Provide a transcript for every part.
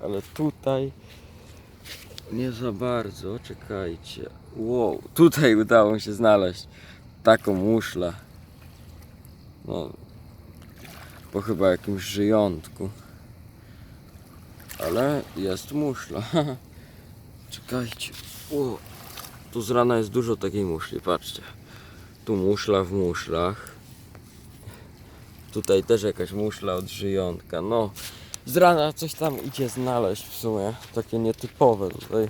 ale tutaj nie za bardzo. Czekajcie. Wow, tutaj udało mi się znaleźć taką muszlę. No, po chyba jakimś żyjątku. Ale jest muszla. Czekajcie. O, tu z rana jest dużo takiej muszli, patrzcie. Tu muszla w muszlach. Tutaj też jakaś muszla od żyjątka. No, z rana coś tam idzie znaleźć w sumie. Takie nietypowe tutaj.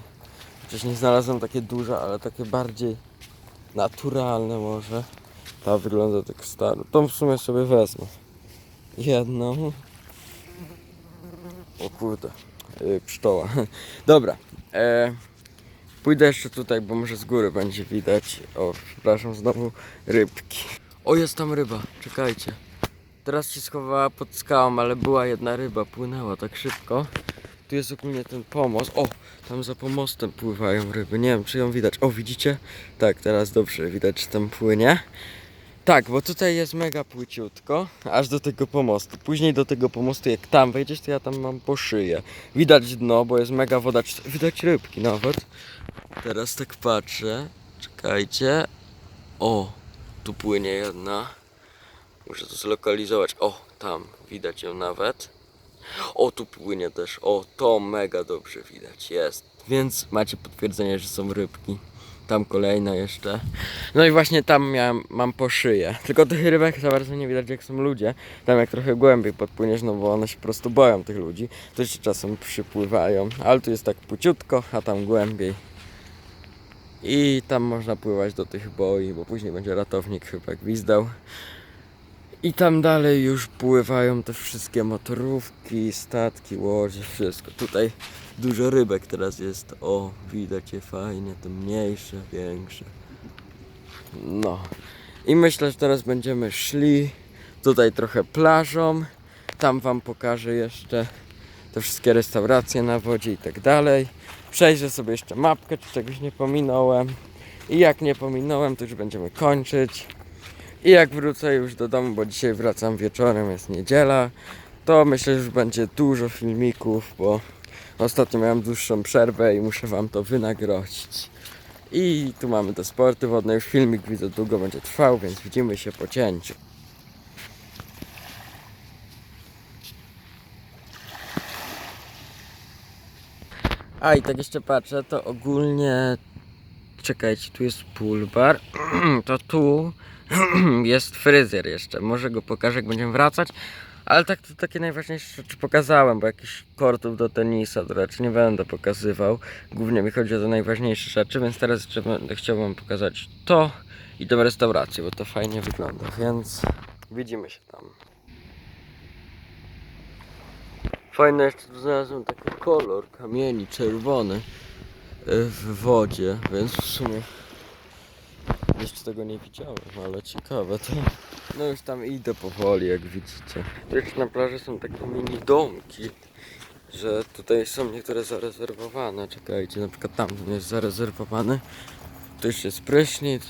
Chociaż nie znalazłem takie duże, ale takie bardziej naturalne może. Ta wygląda tak staro. Tą w sumie sobie wezmę. Jedną. O kurde. Yy, pszczoła. Dobra. E, pójdę jeszcze tutaj, bo może z góry będzie widać. O, przepraszam, znowu rybki. O, jest tam ryba. Czekajcie. Teraz się schowała pod skałą, ale była jedna ryba, płynęła tak szybko. Tu jest ogólnie ten pomost. O, tam za pomostem pływają ryby. Nie wiem, czy ją widać. O, widzicie? Tak, teraz dobrze widać, czy tam płynie. Tak, bo tutaj jest mega płyciutko, aż do tego pomostu. Później do tego pomostu, jak tam wejdziesz, to ja tam mam po szyję. Widać dno, bo jest mega woda. Widać rybki nawet. Teraz tak patrzę. Czekajcie. O, tu płynie jedna. Muszę to zlokalizować. O, tam widać ją nawet. O, tu płynie też. O, to mega dobrze widać. Jest. Więc macie potwierdzenie, że są rybki. Tam kolejna jeszcze. No i właśnie tam miałem, mam po szyję. Tylko tych rybek za bardzo nie widać jak są ludzie. Tam jak trochę głębiej podpłyniesz, no bo one się po prostu boją tych ludzi. To jeszcze czasem przypływają. Ale tu jest tak płciutko, a tam głębiej. I tam można pływać do tych boi, bo później będzie ratownik chyba gwizdał. I tam dalej już pływają te wszystkie motorówki, statki, łodzie, wszystko. Tutaj dużo rybek teraz jest. O, widać je fajnie, te mniejsze, większe. No. I myślę, że teraz będziemy szli tutaj trochę plażą. Tam wam pokażę jeszcze te wszystkie restauracje na wodzie i tak dalej. Przejrzę sobie jeszcze mapkę, czy czegoś nie pominąłem. I jak nie pominąłem, to już będziemy kończyć. I jak wrócę już do domu, bo dzisiaj wracam wieczorem, jest niedziela, to myślę, że już będzie dużo filmików, bo ostatnio miałem dłuższą przerwę i muszę wam to wynagrodzić. I tu mamy te sporty wodne, już filmik widzę długo będzie trwał, więc widzimy się po cięciu. A i tak jeszcze patrzę, to ogólnie czekajcie, tu jest pool bar, to tu jest fryzjer jeszcze. Może go pokażę, jak będziemy wracać. Ale tak to takie najważniejsze rzeczy pokazałem, bo jakiś kortów do tenisa to raczej nie będę pokazywał. Głównie mi chodzi o te najważniejsze rzeczy, więc teraz jeszcze będę chciał wam pokazać to i tę restaurację, bo to fajnie wygląda, więc widzimy się tam. Fajne jeszcze tu znalazłem taki kolor kamieni czerwony w wodzie, więc w sumie jeszcze tego nie widziałem, ale ciekawe to. No już tam idę powoli, jak widzicie. Jeszcze na plaży są takie mini domki, że tutaj są niektóre zarezerwowane. Czekajcie, na przykład tam jest zarezerwowany. Tu już jest prysznic,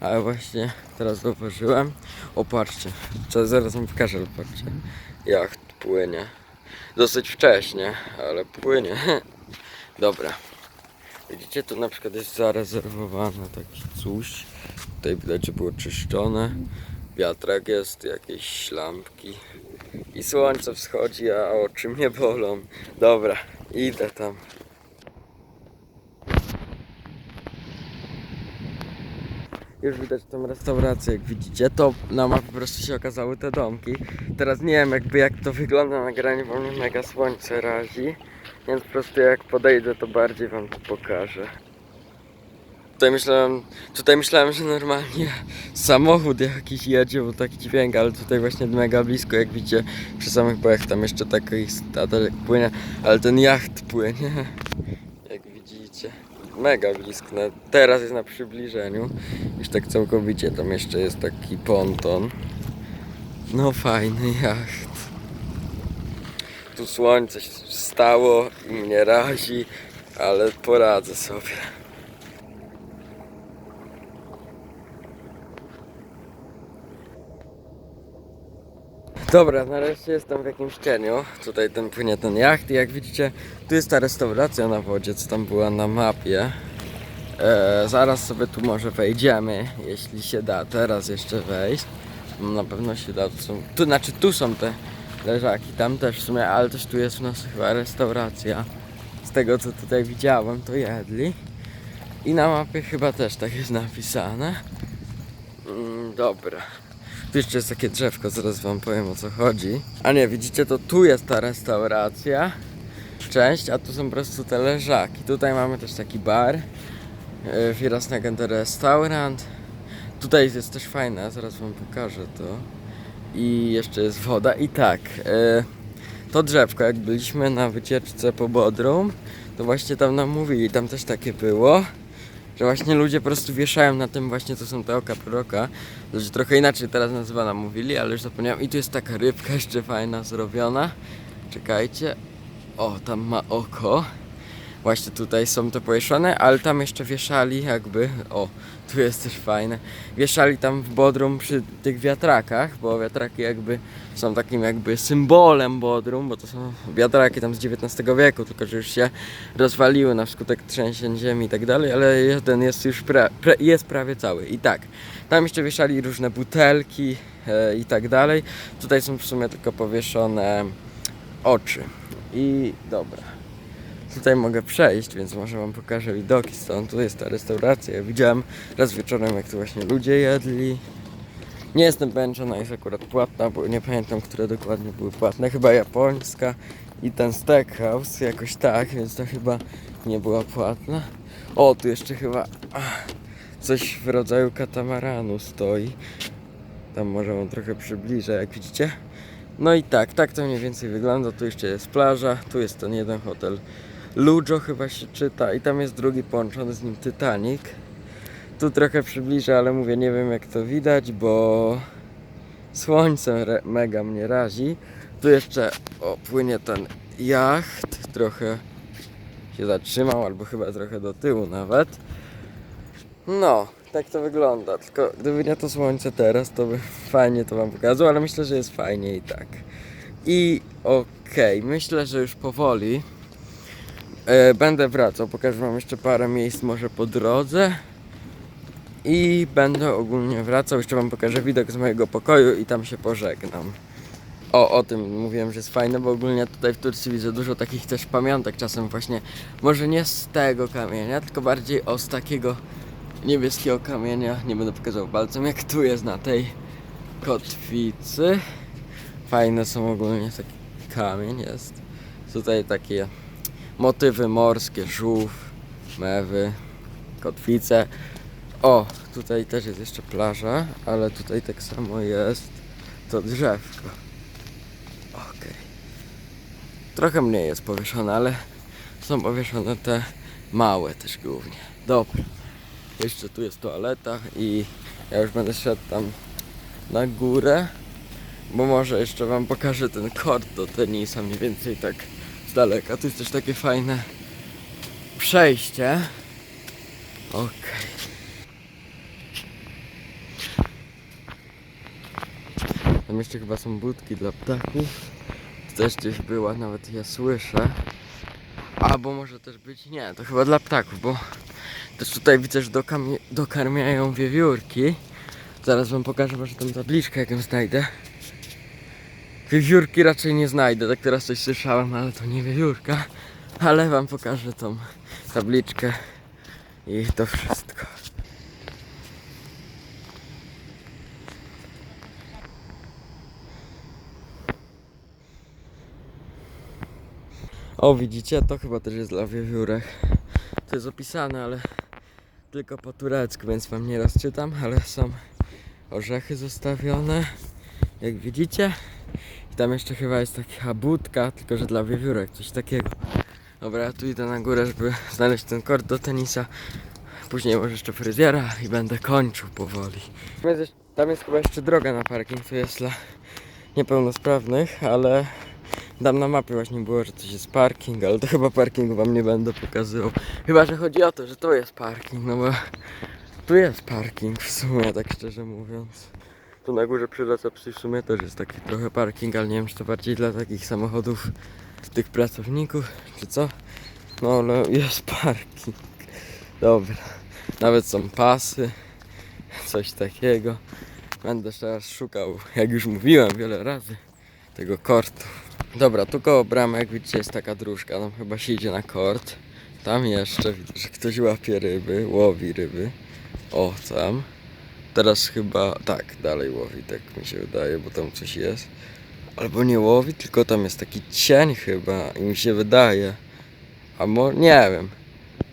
ale właśnie teraz zauważyłem. O, patrzcie, co zaraz wam pokażę, ale patrzcie. Jacht płynie. Dosyć wcześnie, ale płynie. Dobra. Widzicie, tu na przykład jest zarezerwowane takie coś. Tutaj widać, że było czyszczone. Wiatrak jest, jakieś lampki. I słońce wschodzi, a oczy mnie bolą. Dobra, idę tam. Już widać tą restaurację, jak widzicie, to na mapie po prostu się okazały te domki. Teraz nie wiem jakby jak to wygląda na nagraniu, bo mnie mega słońce razi. Więc po prostu jak podejdę, to bardziej wam to pokażę. Tutaj myślałem, tutaj myślałem, że normalnie samochód jakiś jedzie, bo taki dźwięk, ale tutaj właśnie mega blisko, jak widzicie, przy samych bojach tam jeszcze taki statek płynie, ale ten jacht płynie, jak widzicie, mega blisko, teraz jest na przybliżeniu, już tak całkowicie, tam jeszcze jest taki ponton, no fajny jacht. Tu słońce się stało i mnie razi, ale poradzę sobie. Dobra, nareszcie jestem w jakimś cieniu. Tutaj ten płynie ten jacht i jak widzicie, tu jest ta restauracja na wodzie, co tam była na mapie. E, zaraz sobie tu może wejdziemy, jeśli się da teraz jeszcze wejść. Na pewno się da. Tu, znaczy tu są te leżaki, tam też w sumie, ale też tu jest u nas chyba restauracja. Z tego co tutaj widziałem, to jedli. I na mapie chyba też tak jest napisane. Mm, dobra. Tu jeszcze jest takie drzewko, zaraz wam powiem o co chodzi. A nie, widzicie, to tu jest ta restauracja. Część, a tu są po prostu te leżaki. Tutaj mamy też taki bar. Yy, Firasnagender restaurant. Tutaj jest też fajne, zaraz wam pokażę to. I jeszcze jest woda. I tak, e, to drzewko, jak byliśmy na wycieczce po Bodrum, to właśnie tam nam mówili, tam też takie było, że właśnie ludzie po prostu wieszają na tym właśnie, to są te oka proroka. Znaczy trochę inaczej teraz nazywana mówili, ale już zapomniałem. I tu jest taka rybka jeszcze fajna, zrobiona. Czekajcie. O, tam ma oko. Właśnie tutaj są te powieszone, ale tam jeszcze wieszali jakby, o, tu jest też fajne, wieszali tam w Bodrum przy tych wiatrakach, bo wiatraki jakby są takim jakby symbolem Bodrum, bo to są wiatraki tam z XIX wieku, tylko że już się rozwaliły na skutek trzęsień ziemi i tak dalej, ale jeden jest już pra, pra, jest prawie cały. I tak, tam jeszcze wieszali różne butelki e, i tak dalej. Tutaj są w sumie tylko powieszone oczy. I dobra. Tutaj mogę przejść, więc może wam pokażę widoki stąd. Tu jest ta restauracja. Ja widziałem raz wieczorem, jak tu właśnie ludzie jedli. Nie jestem pewien, czy ona jest akurat płatna, bo nie pamiętam, które dokładnie były płatne. Chyba japońska i ten steakhouse jakoś tak, więc to chyba nie była płatna. O, tu jeszcze chyba ach, coś w rodzaju katamaranu stoi. Tam może wam trochę przybliżę, jak widzicie. No i tak, tak to mniej więcej wygląda. Tu jeszcze jest plaża, tu jest ten jeden hotel Lujo chyba się czyta i tam jest drugi połączony z nim Titanic. Tu trochę przybliżę, ale mówię, nie wiem jak to widać, bo słońce mega mnie razi. Tu jeszcze o, płynie ten jacht, trochę się zatrzymał, albo chyba trochę do tyłu nawet. No, tak to wygląda. Tylko gdyby nie to słońce teraz, to by fajnie to wam pokazał, ale myślę, że jest fajnie i tak. I okej, myślę, że już powoli będę wracał. Pokażę wam jeszcze parę miejsc może po drodze. I będę ogólnie wracał. Jeszcze wam pokażę widok z mojego pokoju i tam się pożegnam. O, o tym mówiłem, że jest fajne, bo ogólnie tutaj w Turcji widzę dużo takich też pamiątek czasem właśnie, może nie z tego kamienia, tylko bardziej o z takiego niebieskiego kamienia, nie będę pokazał palcem, jak tu jest na tej kotwicy. Fajne są ogólnie taki kamień jest. Tutaj takie motywy morskie, żółw, mewy, kotwice. O, tutaj też jest jeszcze plaża, ale tutaj tak samo jest to drzewko. Okej. Trochę mniej jest powieszone, ale są powieszone te małe też głównie. Dobra. Jeszcze tu jest toaleta i ja już będę szedł tam na górę, bo może jeszcze wam pokażę ten kort do tenisa mniej więcej tak daleka. Tu jest też takie fajne przejście. Okej. Tam jeszcze chyba są budki dla ptaków. To też gdzieś była, nawet ja słyszę. Albo może też być nie, to chyba dla ptaków, bo też tutaj widzę, że dokarmiają wiewiórki. Zaraz wam pokażę może tą tabliczkę, jak ją znajdę. Wiewiórki raczej nie znajdę, tak teraz coś słyszałem, ale to nie wiewiórka. Ale wam pokażę tą tabliczkę i to wszystko. O, widzicie? To chyba też jest dla wiewiórek. To jest opisane, ale tylko po turecku, więc wam nie rozczytam, ale są orzechy zostawione, jak widzicie. I tam jeszcze chyba jest taka budka, tylko że dla wiewiórek, coś takiego. Dobra, ja tu idę na górę, żeby znaleźć ten kort do tenisa. Później może jeszcze fryzjera i będę kończył powoli. Tam jest, tam jest chyba jeszcze droga na parking, to jest dla niepełnosprawnych, ale tam na mapie właśnie było, że coś jest parking, ale to chyba parkingu wam nie będę pokazywał. Chyba, że chodzi o to, że to jest parking, no bo tu jest parking w sumie, tak szczerze mówiąc. Tu na górze przy recepcji w sumie też jest taki trochę parking, ale nie wiem czy to bardziej dla takich samochodów tych pracowników, czy co? No ale jest parking. Dobra. Nawet są pasy, coś takiego. Będę teraz szukał, jak już mówiłem wiele razy, tego kortu. Dobra, tu koło bramy, jak widzicie, jest taka dróżka. Tam chyba się idzie na kort. Tam jeszcze widzę, że ktoś łapie ryby, łowi ryby. O, tam. Teraz chyba, tak, dalej łowi, tak mi się wydaje, bo tam coś jest. Albo nie łowi, tylko tam jest taki cień chyba i mi się wydaje. A mo, nie wiem.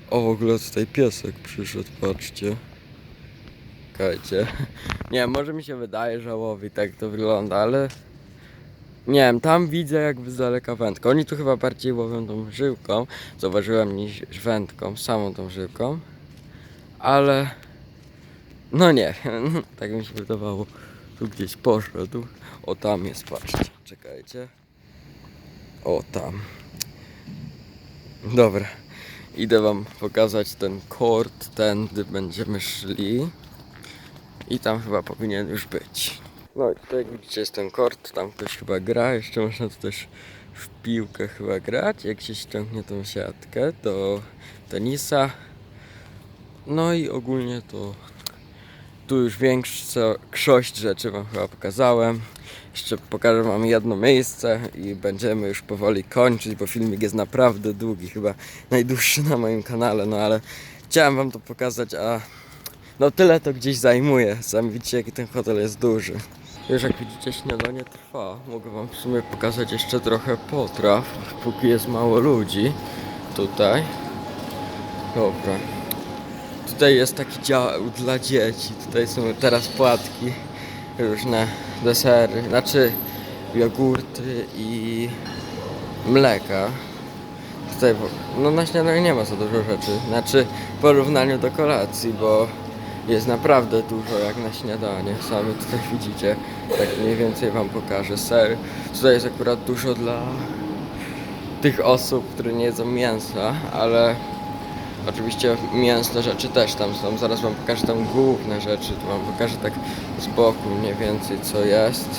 O, w ogóle tutaj piesek przyszedł, patrzcie. Czekajcie. Nie, może mi się wydaje, że łowi, tak to wygląda, ale... Nie wiem, tam widzę jakby z daleka wędkę. Oni tu chyba bardziej łowią tą żyłką. Zauważyłem niż wędką, samą tą żyłką. Ale... No nie, tak mi się wydawało. Tu gdzieś poszedł. O, tam jest, patrzcie. Czekajcie. O, tam. Dobra. Idę wam pokazać ten kort, tędy będziemy szli. I tam chyba powinien już być. No i tutaj jak widzicie jest ten kort, tam ktoś chyba gra, jeszcze można tu też w piłkę chyba grać, jak się ściągnie tą siatkę do tenisa. No i ogólnie to tu już większość rzeczy wam chyba pokazałem. Jeszcze pokażę wam jedno miejsce i będziemy już powoli kończyć, bo filmik jest naprawdę długi, chyba najdłuższy na moim kanale, no ale chciałem wam to pokazać, a no tyle to gdzieś zajmuje. Sami widzicie jaki ten hotel jest duży. Już jak widzicie śniadanie trwa. Mogę wam w sumie pokazać jeszcze trochę potraw, póki jest mało ludzi. Tutaj. Dobra. Tutaj jest taki dział dla dzieci. Tutaj są teraz płatki, różne desery, znaczy jogurty i mleka. Tutaj, no na śniadanie nie ma za dużo rzeczy. Znaczy w porównaniu do kolacji, bo jest naprawdę dużo jak na śniadanie. Sami tutaj widzicie. Tak mniej więcej wam pokażę. Ser. Tutaj jest akurat dużo dla tych osób, które nie jedzą mięsa, ale oczywiście mięsne rzeczy też tam są. Zaraz wam pokażę tam główne rzeczy. Tu wam pokażę tak z boku mniej więcej co jest.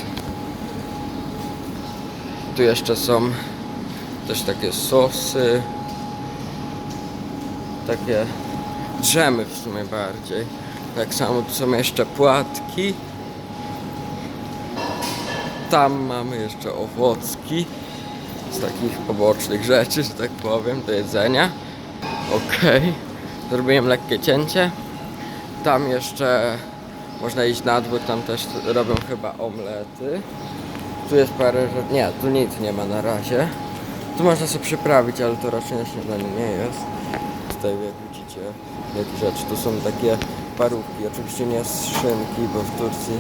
Tu jeszcze są też takie sosy. Takie drzemy w sumie bardziej. Tak samo tu są jeszcze płatki. Tam mamy jeszcze owocki z takich pobocznych rzeczy, że tak powiem, do jedzenia. Okej. Zrobiłem lekkie cięcie. Tam jeszcze można iść na dwór, tam też robią chyba omlety. Tu jest parę rzeczy. Nie, tu nic nie ma na razie. Tu można sobie przyprawić, ale to raczej na śniadanie nie jest. Tutaj jak widzicie, jakie rzeczy. Tu są takie parówki. Oczywiście nie z szynki, bo w Turcji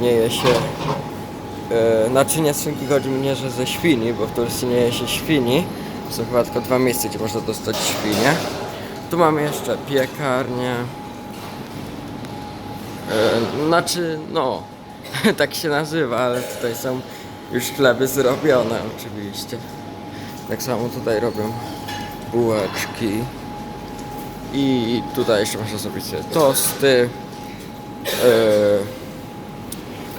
nie je się. E, znaczy nie z szynki chodzi mi nie, że ze świni, bo w Turcji nie je się świni. Są chyba tylko dwa miejsca, gdzie można dostać świnie. Tu mamy jeszcze piekarnię. E, znaczy, no, tak się nazywa, ale tutaj są już chleby zrobione oczywiście. Tak samo tutaj robią bułeczki. I tutaj jeszcze można zrobić sobie tosty. Yy,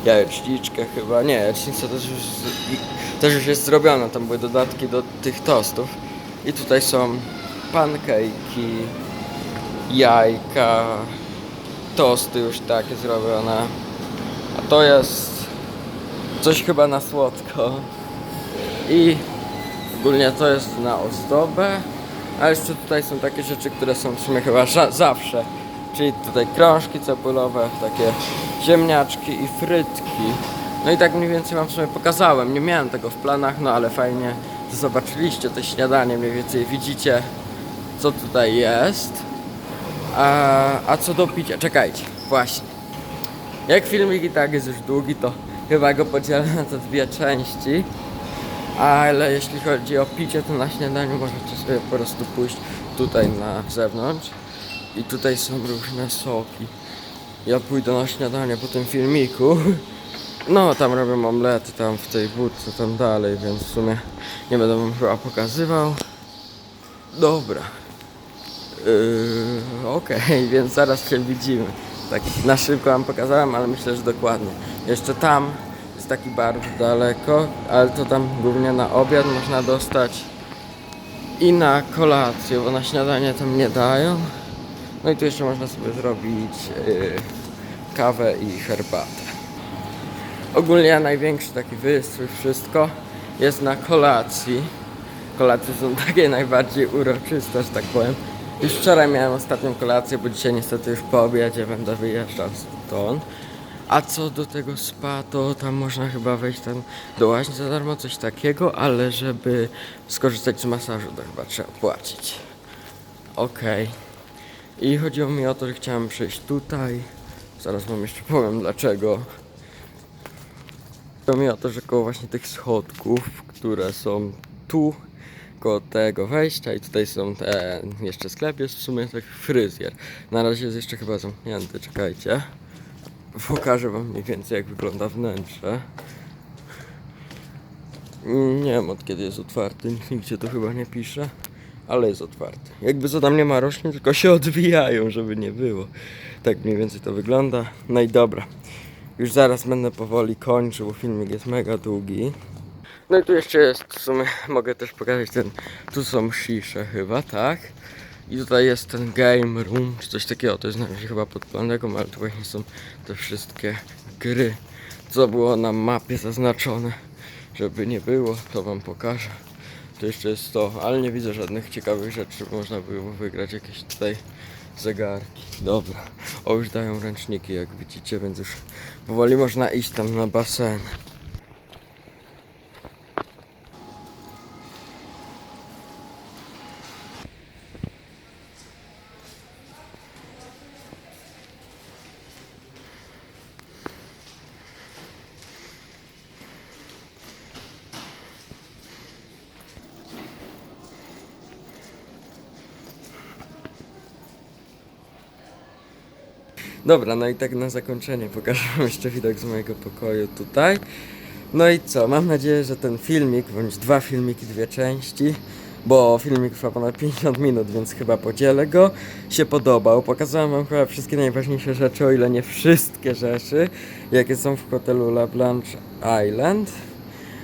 jajeczniczkę chyba. Nie, jajecznica też już, też już jest zrobiona. Tam były dodatki do tych tostów. I tutaj są pankejki, jajka, tosty już takie zrobione. A to jest coś chyba na słodko. I ogólnie to jest na ozdobę. A jeszcze tutaj są takie rzeczy, które są w sumie chyba zawsze. Czyli tutaj krążki cebulowe, takie ziemniaczki i frytki. No i tak mniej więcej wam w sumie pokazałem. Nie miałem tego w planach, no ale fajnie, że zobaczyliście to śniadanie. Mniej więcej widzicie, co tutaj jest. A, a co do picia, czekajcie, właśnie. Jak filmik i tak jest już długi, to chyba go podzielę na te dwie części. Ale jeśli chodzi o picie, to na śniadaniu możecie sobie po prostu pójść tutaj na zewnątrz. I tutaj są różne soki. Ja pójdę na śniadanie po tym filmiku. No, tam robią omlety, tam w tej budce, tam dalej, więc w sumie nie będę wam chyba pokazywał. Dobra. Yy, Okej, więc zaraz się widzimy. Tak na szybko wam pokazałem, ale myślę, że dokładnie. Jeszcze tam jest taki bar daleko, ale to tam głównie na obiad można dostać i na kolację, bo na śniadanie tam nie dają. No i tu jeszcze można sobie zrobić yy, kawę i herbatę. Ogólnie największy taki wystrój, wszystko jest na kolacji. Kolacje są takie najbardziej uroczyste, że tak powiem. Już wczoraj miałem ostatnią kolację, bo dzisiaj niestety już po obiedzie będę wyjeżdżał stąd. A co do tego spa, to tam można chyba wejść tam do łaźni za darmo, coś takiego, ale żeby skorzystać z masażu, to chyba trzeba płacić. Okej. I chodziło mi o to, że chciałem przyjść tutaj. Zaraz wam jeszcze powiem dlaczego. Chodziło mi o to, że koło właśnie tych schodków, które są tu, koło tego wejścia i tutaj są te, jeszcze sklep jest w sumie tak fryzjer. Na razie jest jeszcze chyba zamknięty, czekajcie. Pokażę wam mniej więcej jak wygląda wnętrze. Nie wiem od kiedy jest otwarty, nigdzie to chyba nie pisze, ale jest otwarty. Jakby co tam nie ma roślin, tylko się odbijają, żeby nie było. Tak mniej więcej to wygląda. No i dobra. Już zaraz będę powoli kończył, bo filmik jest mega długi. No i tu jeszcze jest, w sumie mogę też pokazać ten, tu są shisze chyba, tak? I tutaj jest ten game room, czy coś takiego, to jest na razie chyba pod planeką, ale tu właśnie są te wszystkie gry, co było na mapie zaznaczone. Żeby nie było, to wam pokażę. To jeszcze jest to, ale nie widzę żadnych ciekawych rzeczy, można było wygrać jakieś tutaj zegarki. Dobra, o już dają ręczniki jak widzicie, więc już powoli można iść tam na basen. Dobra, no i tak na zakończenie pokażę wam jeszcze widok z mojego pokoju tutaj. No i co, mam nadzieję, że ten filmik, bądź dwa filmiki, dwie części, bo filmik trwa ponad 50 minut, więc chyba podzielę go, się podobał. Pokazałem wam chyba wszystkie najważniejsze rzeczy, o ile nie wszystkie rzeczy, jakie są w hotelu La Blanche Island.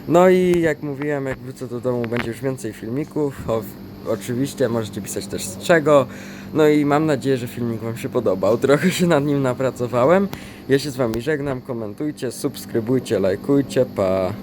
No i jak mówiłem, jak wrócę do domu będzie już więcej filmików. O, oczywiście możecie pisać też z czego. No i mam nadzieję, że filmik Wam się podobał. Trochę się nad nim napracowałem. Ja się z Wami żegnam, komentujcie, subskrybujcie, lajkujcie, pa.